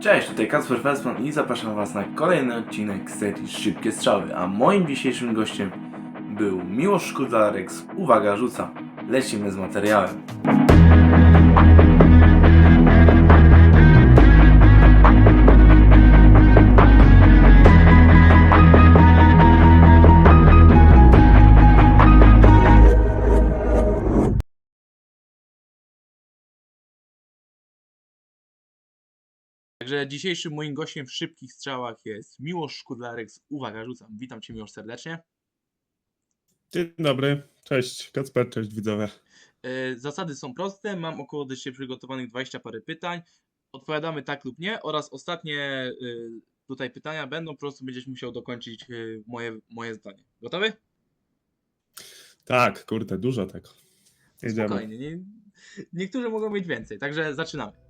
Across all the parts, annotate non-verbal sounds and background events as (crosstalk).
Cześć, tutaj Kacper Felsman i zapraszam Was na kolejny odcinek serii Szybkie Strzały, a moim dzisiejszym gościem był Miłosz Szkudlarek z Uwaga Rzuca. Lecimy z materiałem. Także dzisiejszym moim gościem w szybkich strzałach jest Miłosz Szkudlarek z Uwaga Rzucam. Witam Cię Miłosz serdecznie. Dzień dobry, cześć Kacper, cześć widzowie. E, Zasady są proste, mam około do dzisiaj przygotowanych 20 parę pytań. Odpowiadamy tak lub nie oraz ostatnie e, tutaj pytania będą, po prostu będziesz musiał dokończyć e, moje, moje zdanie. Gotowy? Tak, kurde, dużo tego. Jedziemy. Spokojnie. Nie, niektórzy mogą mieć więcej, także zaczynamy.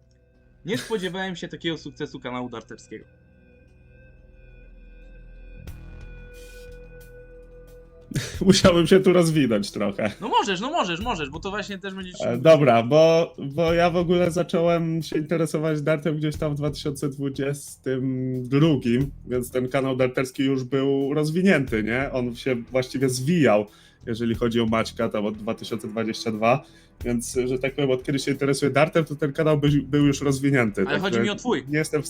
Nie spodziewałem się takiego sukcesu kanału darterskiego. (laughs) Musiałbym się tu rozwinąć trochę. No możesz, no możesz, możesz, bo to właśnie też będzie... E, Dobra, bo, bo ja w ogóle zacząłem się interesować dartem gdzieś tam w 2022, więc ten kanał darterski już był rozwinięty, nie? On się właściwie zwijał, jeżeli chodzi o Maćka, tam od 2022, więc, że tak powiem, od kiedy się interesuję dartem, to ten kanał był, był już rozwinięty. Ale chodzi także mi o twój. Nie jestem w...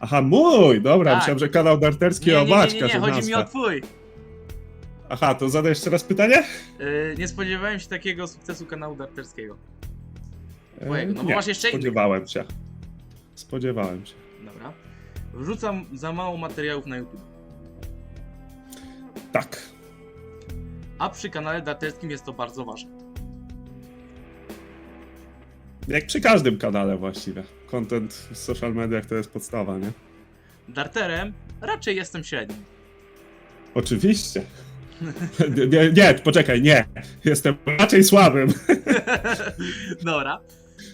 Aha, mój! Dobra, Tak. myślałem, że kanał darterski Nie, o nie, nie, Maćka. nie, nie, że chodzi mi o nazwa. twój. Aha, to zadaj jeszcze raz pytanie? Yy, nie spodziewałem się takiego sukcesu kanału darterskiego. Twojego, no bo nie, masz jeszcze. Spodziewałem się. Spodziewałem się. Dobra. Wrzucam za mało materiałów na YouTube. Tak. A przy kanale darterskim jest to bardzo ważne. Jak przy każdym kanale właściwie. Content w social mediach to jest podstawa, nie? Darterem raczej jestem średnim. Oczywiście. (laughs) Nie, nie, poczekaj, nie. Jestem raczej słabym. (laughs) Dobra.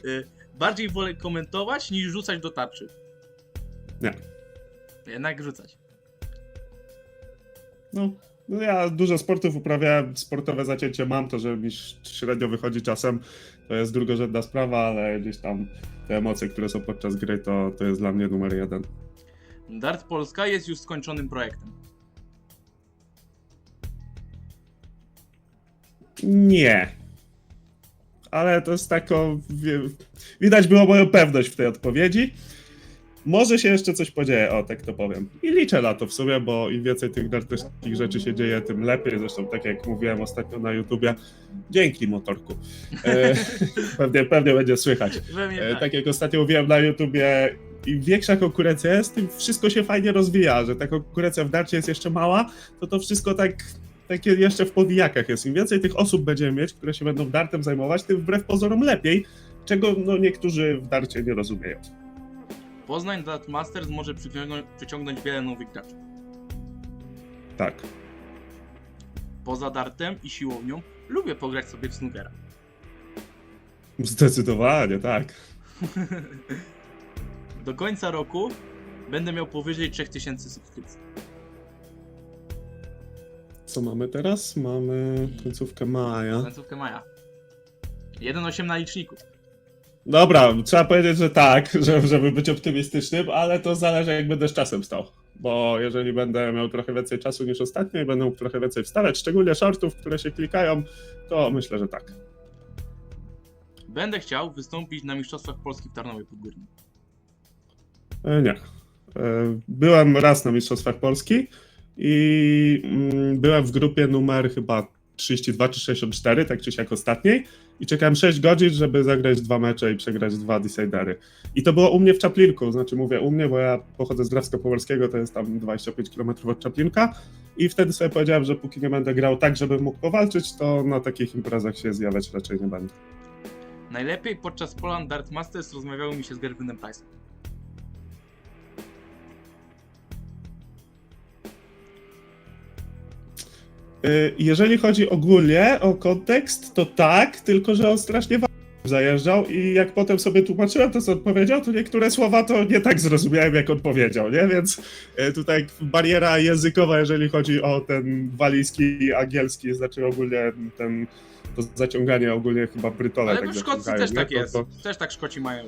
Yy, bardziej wolę komentować niż rzucać do tarczy. Nie. Jednak rzucać. No, no ja dużo sportów uprawiałem, sportowe zacięcie mam, to że mi średnio wychodzi czasem, to jest drugorzędna sprawa, ale gdzieś tam te emocje, które są podczas gry, to, to jest dla mnie numer jeden. Dart Polska jest już skończonym projektem. Nie. Ale to jest wie- Widać było moją pewność w tej odpowiedzi. Może się jeszcze coś podzieje, o tak to powiem. I liczę na to w sumie, bo im więcej tych darterskich rzeczy się dzieje, tym lepiej. Zresztą, tak jak mówiłem ostatnio na YouTubie, dzięki motorku. E, (laughs) pewnie, pewnie będzie słychać. E, tak. tak jak ostatnio mówiłem na YouTubie, im większa konkurencja jest, tym wszystko się fajnie rozwija, że ta konkurencja w darcie jest jeszcze mała, to to wszystko tak takie jeszcze w powijakach jest. Im więcej tych osób będziemy mieć, które się będą dartem zajmować, tym wbrew pozorom lepiej, czego no, niektórzy w darcie nie rozumieją. Poznań Dart Masters może przyciągnąć, przyciągnąć wiele nowych graczy. Tak. Poza dartem i siłownią lubię pograć sobie w snookera. Zdecydowanie, tak. (laughs) Do końca roku będę miał powyżej 3000 subskrypcji. Co mamy teraz? Mamy końcówkę maja. Końcówkę maja. 1,8 na liczniku. Dobra, trzeba powiedzieć, że tak, (laughs) że, żeby być optymistycznym, ale to zależy jak będę z czasem stał. Bo jeżeli będę miał trochę więcej czasu niż ostatnio i będę mógł trochę więcej wstawiać, szczególnie shortów, które się klikają, to myślę, że tak. Będę chciał wystąpić na Mistrzostwach Polski w Tarnowie Podgórnym. E, Nie. E, Byłem raz na Mistrzostwach Polski i mm, byłem w grupie numer chyba 32 czy 64, tak czy siak ostatniej i czekałem 6 godzin, żeby zagrać dwa mecze i przegrać dwa decidery. I to było u mnie w Czaplinku, znaczy mówię u mnie, bo ja pochodzę z Drawska Pomorskiego, to jest tam 25 km od Czaplinka i wtedy sobie powiedziałem, że póki nie będę grał tak, żebym mógł powalczyć, to na takich imprezach się zjawiać raczej nie będę. Najlepiej podczas Poland Dart Masters rozmawiało mi się z Gerwinem Price'em. Jeżeli chodzi ogólnie o kontekst, to tak, tylko że on strasznie zajeżdżał i jak potem sobie tłumaczyłem to, co on powiedział, to niektóre słowa to nie tak zrozumiałem, jak on powiedział, nie? Więc y, tutaj bariera językowa, jeżeli chodzi o ten walijski i angielski, znaczy ogólnie ten, to zaciąganie ogólnie chyba brytole Ale tak w Szkocji zaciągają, też tak jest. to- Też tak Szkoci mają.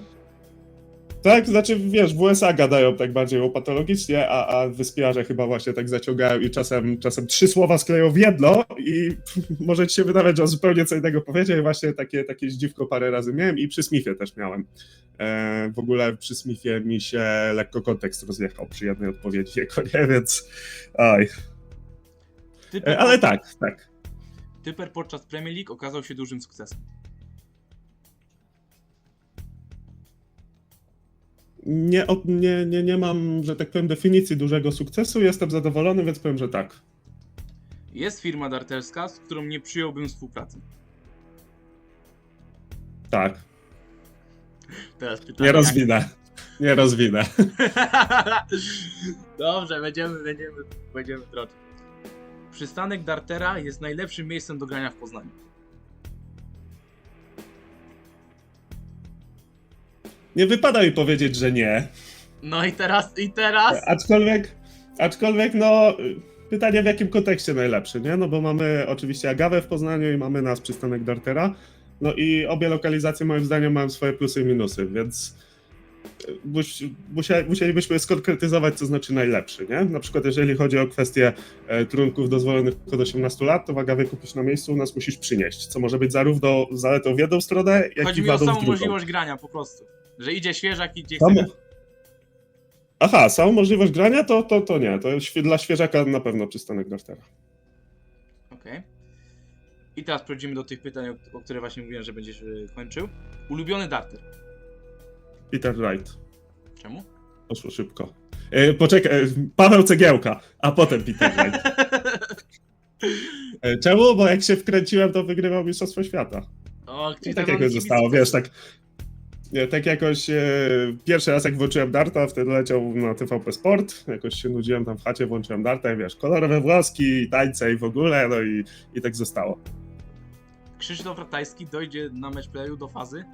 Tak, znaczy wiesz, w USA gadają tak bardziej łopatologicznie, a, a wyspiarze chyba właśnie tak zaciągają i czasem, czasem trzy słowa skleją w jedno i (laughs) może ci się wydawać, że on zupełnie co innego powiedział i właśnie takie, takie zdziwko parę razy miałem i przy Smithie też miałem. E, w ogóle przy Smithie mi się lekko kontekst rozjechał przy jednej odpowiedzi jego, nie, więc oj. E, ale tak, tak. Typer podczas Premier League okazał się dużym sukcesem. Nie, nie, nie, nie mam, że tak powiem, definicji dużego sukcesu, jestem zadowolony, więc powiem, że tak. Jest firma darterska, z którą nie przyjąłbym współpracy. Tak, Teraz pytanie. nie rozwinę. Nie rozwinę. (laughs) Dobrze, będziemy, będziemy, będziemy trochę. Przystanek Dartera jest najlepszym miejscem do grania w Poznaniu. Nie wypada mi powiedzieć, że nie. No i teraz, i teraz. Aczkolwiek, aczkolwiek, no, pytanie w jakim kontekście najlepszy, nie? No bo mamy oczywiście Agawę w Poznaniu i mamy nas przystanek Dartera. No i obie lokalizacje moim zdaniem mają swoje plusy i minusy, więc e, musielibyśmy skonkretyzować, co znaczy najlepszy, nie? Na przykład jeżeli chodzi o kwestię e, trunków dozwolonych od 18 lat, to w Agawie kupisz na miejscu, u nas musisz przynieść, co może być zarówno zaletą w jedną stronę, jak Chodzi i mi o wadą w samą drugą. możliwość grania po prostu. Że idzie świeżak, idzie Samo- chce. Aha, samą możliwość grania to, to, to nie. To świe- dla świeżaka na pewno przystanek Dartera. Okej. I teraz przechodzimy do tych pytań, o, o które właśnie mówiłem, że będziesz y, kończył. Ulubiony darter. Peter Wright. Czemu? Poszło szybko. E, poczekaj, e, Paweł Cegiełka, a potem Peter Wright. (laughs) E, czemu? Bo jak się wkręciłem, to wygrywał Mistrzostwo Świata. O, I czyli tak wam jakoś kibic- zostało, wiesz, tak... Nie, tak jakoś e, pierwszy raz jak włączyłem Darta, wtedy leciał na TVP Sport, jakoś się nudziłem tam w chacie, włączyłem Darta i wiesz, kolorowe włoski, tańce i w ogóle, no i, i tak zostało. Krzysztof Ratajski dojdzie na mecz playu do fazy.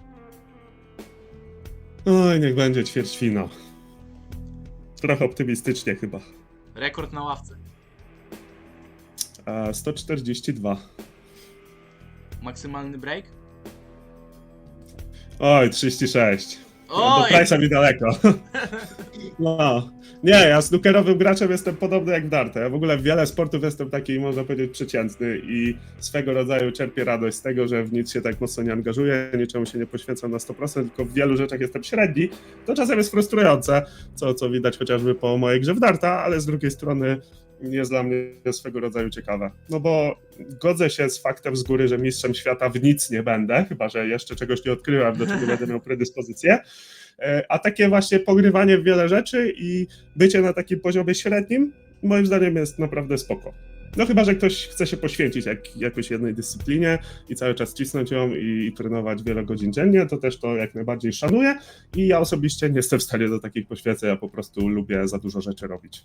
Oj, niech będzie ćwierćfinał. Trochę optymistycznie chyba. Rekord na ławce. A 142. Maksymalny break. Oj, 36. Do Oj! Price'a mi daleko. (laughs) No. Nie, ja snookerowym graczem jestem podobny jak w Darta. Ja w ogóle w wiele sportów jestem taki, można powiedzieć, przeciętny i swego rodzaju czerpię radość z tego, że w nic się tak mocno nie angażuję, niczemu się nie poświęcam na 100%, tylko w wielu rzeczach jestem średni. To czasem jest frustrujące, co, co widać chociażby po mojej grze w Darta, ale z drugiej strony jest dla mnie swego rodzaju ciekawe. No bo godzę się z faktem z góry, że mistrzem świata w nic nie będę, chyba że jeszcze czegoś nie odkryłem, do czego będę miał predyspozycję. E, A takie właśnie pogrywanie w wiele rzeczy i bycie na takim poziomie średnim, moim zdaniem jest naprawdę spoko. No chyba, że ktoś chce się poświęcić jak, jakoś jednej dyscyplinie i cały czas cisnąć ją i, i trenować wiele godzin dziennie, to też to jak najbardziej szanuję i ja osobiście nie jestem w stanie do takich poświęceń, ja po prostu lubię za dużo rzeczy robić.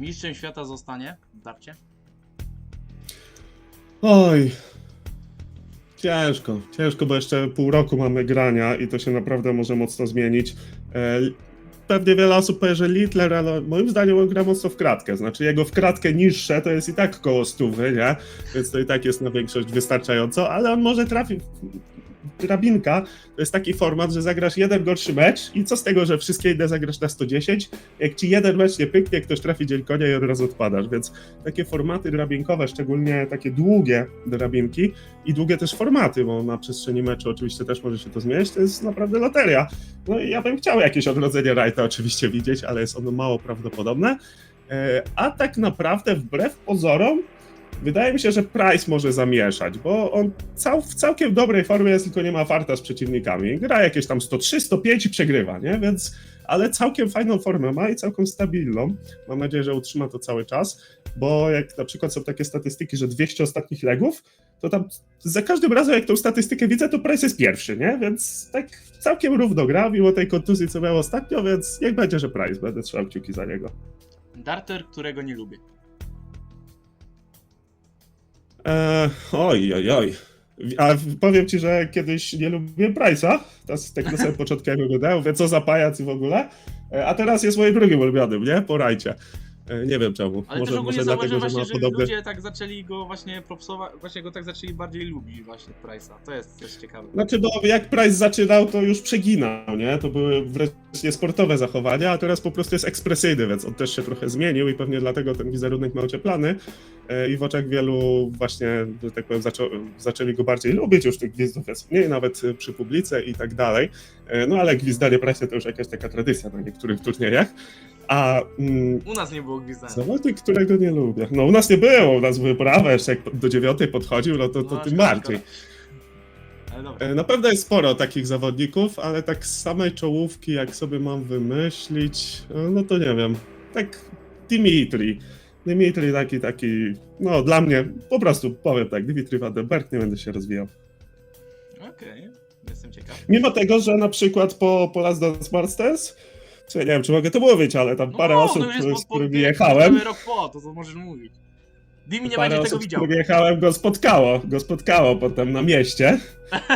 Mistrzem świata zostanie w darcie. Oj. Ciężko, ciężko, bo jeszcze pół roku mamy grania i to się naprawdę może mocno zmienić. E, Pewnie wiele osób powie, że Littler, ale moim zdaniem on gra mocno w kratkę. Znaczy jego w kratkę niższe to jest i tak koło stówy, nie? Więc to i tak jest na większość wystarczająco, ale on może trafić. Drabinka to jest taki format, że zagrasz jeden gorszy mecz i co z tego, że wszystkie inne zagrasz na 110? Jak ci jeden mecz nie pyknie, ktoś trafi dzień konia i od razu odpadasz, więc takie formaty drabinkowe, szczególnie takie długie drabinki i długie też formaty, bo na przestrzeni meczu oczywiście też może się to zmieniać, to jest naprawdę loteria. No i ja bym chciał jakieś odrodzenie Wrighta oczywiście widzieć, ale jest ono mało prawdopodobne. E, A tak naprawdę wbrew pozorom wydaje mi się, że Price może zamieszać, bo on cał, w całkiem dobrej formie jest, tylko nie ma farta z przeciwnikami. Gra jakieś tam 103, 105 i przegrywa, nie? Więc, ale całkiem fajną formę ma i całkiem stabilną. Mam nadzieję, że utrzyma to cały czas, bo jak na przykład są takie statystyki, że 200 ostatnich legów, to tam za każdym razem, jak tą statystykę widzę, to Price jest pierwszy, nie? Więc tak całkiem równo gra, mimo tej kontuzji, co miał ostatnio, więc jak będzie, że Price, będę trzymał kciuki za niego. Darter, którego nie lubię. Eee, oj, oj, oj. A powiem ci, że kiedyś nie lubię Price'a, tak na samym początku jak oglądałem, mówię, co za pajac i w ogóle, E, a teraz jest moim drugim ulubionym, nie? Po rajcie. E, Nie wiem czemu. Ale może też ogólnie może dlatego, że właśnie, ma że podobne... ludzie tak zaczęli go właśnie propsować, właśnie go tak zaczęli bardziej lubić właśnie Price'a. To jest też ciekawe. Znaczy, bo jak Price zaczynał, to już przeginał, nie? To były wręcz niesportowe zachowania, a teraz po prostu jest ekspresyjny, więc on też się trochę zmienił i pewnie dlatego ten wizerunek ma ocieplany. E, I w oczach wielu właśnie, tak powiem, zaczą, zaczęli go bardziej lubić, już tych gwizdów jest mniej, nawet e, przy publice i tak dalej. No ale gwizdanie Price'a to już jakaś taka tradycja na niektórych turniejach. A mm, U nas nie było gwizdania. zawodnik, którego nie lubię. No u nas nie było, u nas były prawe, jeszcze jak do dziewiątej podchodził, no to, to No, tym szkoda, bardziej. Ale dobra. E, Na pewno jest sporo takich zawodników, ale tak z samej czołówki, jak sobie mam wymyślić, e, no to nie wiem. Tak Dimitri. Dimitri taki, taki, no dla mnie, po prostu powiem tak, Dimitri Vandenberg, nie będę się rozwijał. Okej, jestem ciekaw. Mimo tego, że na przykład po, po Last Dance Masters, ja nie wiem, czy mogę to mówić, ale tam parę no, osób, no z którymi jechałem, rok po, to co możesz mówić. Dimi nie parę będzie osób, tego z widział. którymi jechałem, go spotkało, go spotkało potem na mieście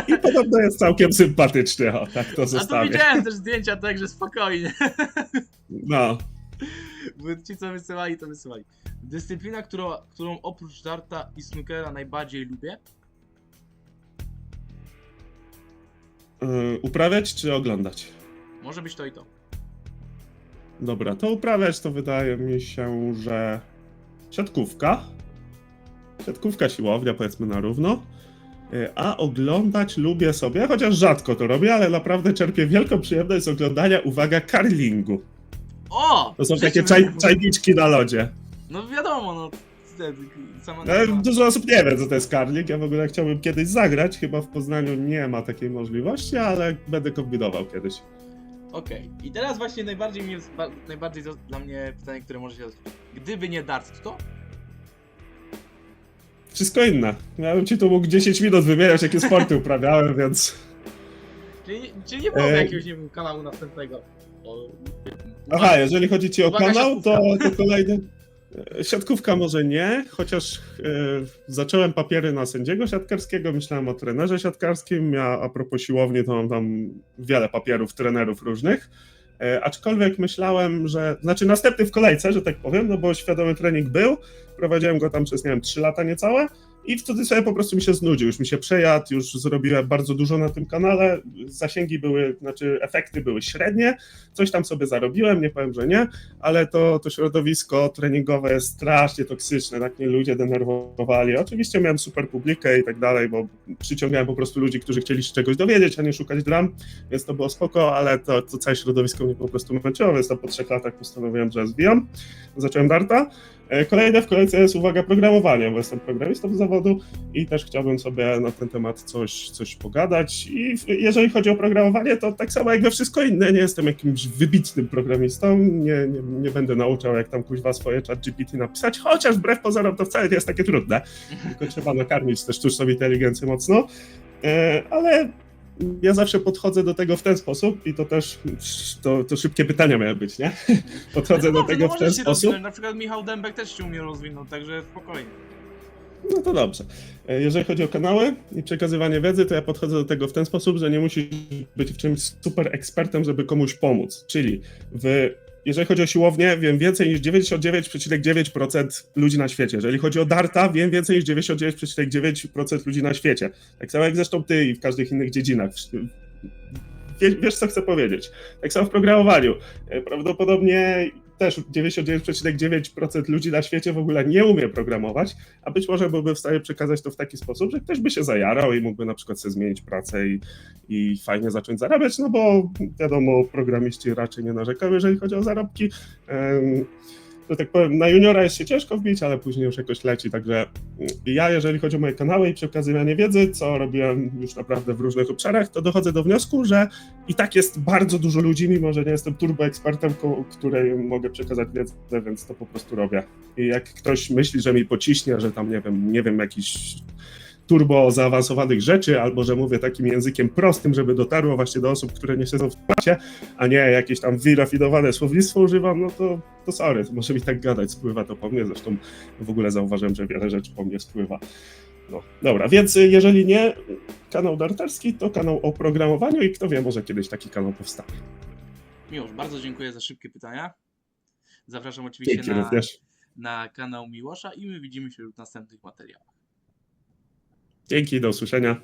i podobno jest całkiem sympatyczny, o, tak to A to zostawię. widziałem też zdjęcia, także spokojnie. No. Bo ci co wysyłali, to wysyłali. Dyscyplina, którą, którą oprócz darta i snookera najbardziej lubię? Y, uprawiać czy oglądać? Może być to i to. Dobra, to uprawiać to wydaje mi się, że siatkówka. Siatkówka siłownia, powiedzmy na równo. Y, A oglądać lubię sobie, chociaż rzadko to robię, ale naprawdę czerpię wielką przyjemność z oglądania, uwaga, curlingu. O! To są takie czaj, czajniczki na lodzie. No wiadomo, no. Sama E. Dużo osób nie wie, co to jest curling. Ja w ogóle chciałbym kiedyś zagrać. Chyba w Poznaniu nie ma takiej możliwości, ale będę kombinował kiedyś. Okej. I teraz właśnie najbardziej mnie, ba- najbardziej dla mnie pytanie, które może się Gdyby nie dart, to? Wszystko inne. Ja bym ci tu mógł 10 minut wymieniać, jakie sporty uprawiałem, (laughs) więc... Czyli, czyli nie byłoby Ej. jakiegoś, nie wiem, kanału następnego. O, Aha, jeżeli chodzi ci o Uwaga, kanał, to, to kolejny... Siatkówka może nie, chociaż e, zacząłem papiery na sędziego siatkarskiego, myślałem o trenerze siatkarskim, ja a propos siłowni to mam tam wiele papierów trenerów różnych, e, aczkolwiek myślałem, że, znaczy następny w kolejce, że tak powiem, no bo świadomy trening był, prowadziłem go tam przez, nie wiem, 3 lata niecałe i w cudzysłowie po prostu mi się znudził, już mi się przejadł, już zrobiłem bardzo dużo na tym kanale, zasięgi były, znaczy efekty były średnie, coś tam sobie zarobiłem, nie powiem, że nie, ale to, to środowisko treningowe jest strasznie toksyczne, tak mnie ludzie denerwowali. Oczywiście miałem super publikę i tak dalej, bo przyciągałem po prostu ludzi, którzy chcieli się czegoś dowiedzieć, a nie szukać dram, więc to było spoko, ale to, to całe środowisko mnie po prostu męczyło, więc to po trzech latach postanowiłem, że zwijam. Zacząłem Darta. E, Kolejne w kolejce jest, uwaga, programowanie, bo jestem programistą z zawodu i też chciałbym sobie na ten temat coś, coś pogadać. I jeżeli chodzi o programowanie, to tak samo jak we wszystko inne, nie jestem jakimś wybitnym programistą, nie, nie, nie będę nauczał, jak tam kuźwa swoje chat GPT napisać, chociaż wbrew pozorom to wcale nie jest takie trudne, tylko trzeba nakarmić też sztuczną inteligencję mocno, E, ale ja zawsze podchodzę do tego w ten sposób i to też, to, to szybkie pytania miały być, nie? (laughs) Podchodzę No do tego no w ten możesz się sposób. rozwinąć. Na przykład Michał Dębek też się umie rozwinąć, także spokojnie. No to dobrze. E, Jeżeli chodzi o kanały i przekazywanie wiedzy, to ja podchodzę do tego w ten sposób, że nie musisz być w czymś super ekspertem, żeby komuś pomóc. Czyli w, jeżeli chodzi o siłownię, wiem więcej niż 99,9% ludzi na świecie. Jeżeli chodzi o darta, wiem więcej niż 99,9% ludzi na świecie. Tak samo jak zresztą ty i w każdych innych dziedzinach. Wiesz, wiesz co chcę powiedzieć. Tak samo w programowaniu. E, Prawdopodobnie też 99,9% ludzi na świecie w ogóle nie umie programować, a być może byłby w stanie przekazać to w taki sposób, że ktoś by się zajarał i mógłby na przykład sobie zmienić pracę i, i fajnie zacząć zarabiać, no bo wiadomo, programiści raczej nie narzekają, jeżeli chodzi o zarobki. Że tak powiem, na juniora jest się ciężko wbić, ale później już jakoś leci, także ja, jeżeli chodzi o moje kanały i przekazywanie wiedzy, co robiłem już naprawdę w różnych obszarach, to dochodzę do wniosku, że i tak jest bardzo dużo ludzi, mimo że nie jestem turbo ekspertem, której mogę przekazać wiedzę, więc to po prostu robię. I jak ktoś myśli, że mi pociśnie, że tam, nie wiem, nie wiem, jakiś turbo zaawansowanych rzeczy, albo że mówię takim językiem prostym, żeby dotarło właśnie do osób, które nie siedzą w temacie, a nie jakieś tam wyrafinowane słownictwo używam, no to, to sorry, to może mi tak gadać, spływa to po mnie, zresztą w ogóle zauważyłem, że wiele rzeczy po mnie spływa. No, dobra, więc jeżeli nie kanał darterski, to kanał o programowaniu i kto wie, może kiedyś taki kanał powstanie. Miłosz, bardzo dziękuję za szybkie pytania. Zapraszam oczywiście Dzięki na, również. na kanał Miłosza i my widzimy się już w następnych materiałach. Dzięki, do usłyszenia.